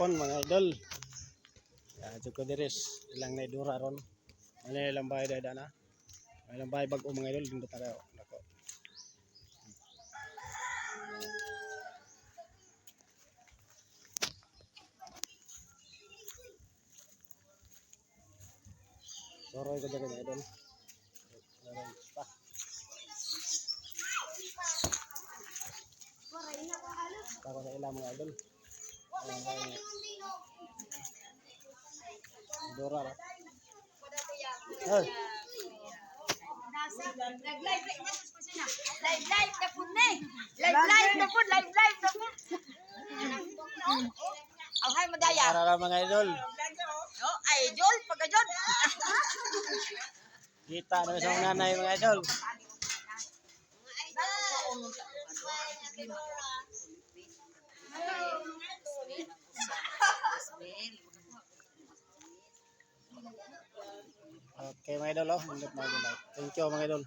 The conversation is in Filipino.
hapon mga idol. Ya, ko diris ilang na idura ron. Ano ilang bahay dada na? Ilang bahay bag mga idol dindot na kayo. Nako. Soroy ko dyan mga idol. Soroy pa. Tako sa ilang mga idol. Dura ra. Ay, Live live na po na eh. Live live na po, live live na po. Ang hay madaya. para ra mga idol. Oh, ay Jol, pagka-Jol. Kita na sa mga nanay mga idol. Mga idol oh. Nindot mga idol. Thank you mga idol.